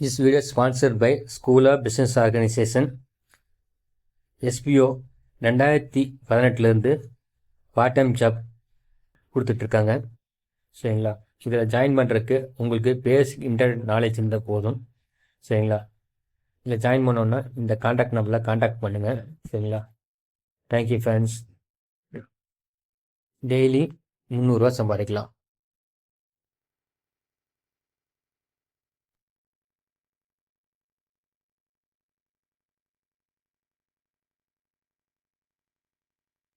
This video is sponsored by School of Business Organization. S B O ரெண்டாயிரத்தி பதினெட்டுலேருந்து part time job கொடுத்துட்ருக்காங்க. சரிங்களா? இதில் ஜாயின் பண்ணுறதுக்கு உங்களுக்கு பேசிக் இன்டர்நெட் நாலேஜ் இருந்தால் போதும். சரிங்களா? இதில் ஜாயின் பண்ணோன்னா இந்த காண்டாக்ட் நம்பரில் காண்டாக்ட் பண்ணுங்கள் சரிங்களா? தேங்க்யூ ஃப்ரெண்ட்ஸ் டெய்லி முந்நூறுரூவா சம்பாதிக்கலாம்.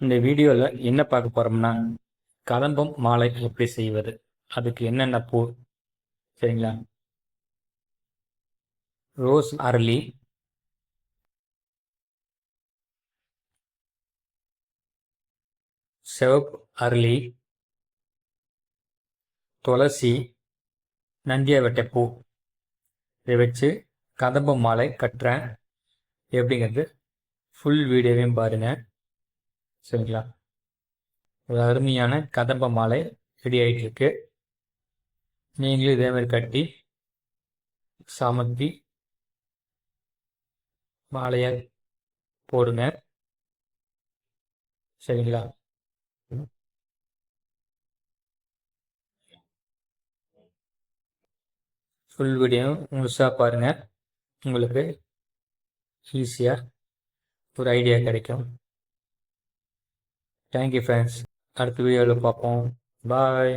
இந்த வீடியோவில் என்ன பார்க்க போகிறோம்னா கதம்பம் மாலை எப்படி செய்வது? அதுக்கு என்னென்ன பூ? சரிங்களா? ரோஸ் அரளி. சிவப்பு அரளி. துளசி. நந்தியாவட்டை பூ. இதை வச்சு கதம்பம் மாலை கட்டுறேன். எப்படிங்கிறது ஃபுல் வீடியோவையும் பாருங்கள் சரிங்களா? ஒரு அருமையான கதம்ப மாலை ரெடி ஆகிட்டு இருக்கு நீங்களும் இதே மாதிரி கட்டி சாமந்தி மாலையை போடுங்க. சரிங்களா? ஃபுல் வீடியோ முழுசாக பாருங்கள் உங்களுக்கு ஈஸியாக ஒரு ஐடியா கிடைக்கும். தேங்க்யூ ஃப்ரெண்ட்ஸ் அடுத்த வீடியோவில் பார்ப்போம். பாய்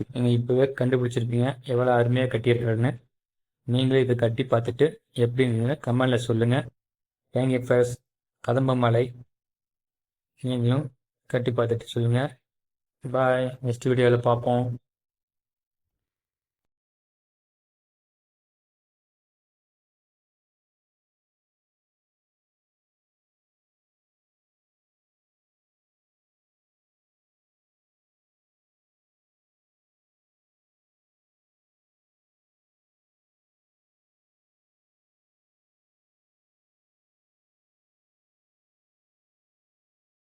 நீங்கள் இப்போவே கண்டுபிடிச்சிருப்பீங்க எவ்வளோ அருமையாக கட்டியிருக்காருன்னு. நீங்களே இதை கட்டி பார்த்துட்டு எப்படின்னு கமெண்டில் சொல்லுங்கள் தேங்க்யூ ஃபர்ஸ் கதம்பமலை நீங்களும் கட்டி பார்த்துட்டு சொல்லுங்கள் பாய் நெக்ஸ்ட் வீடியோவில் பார்ப்போம்.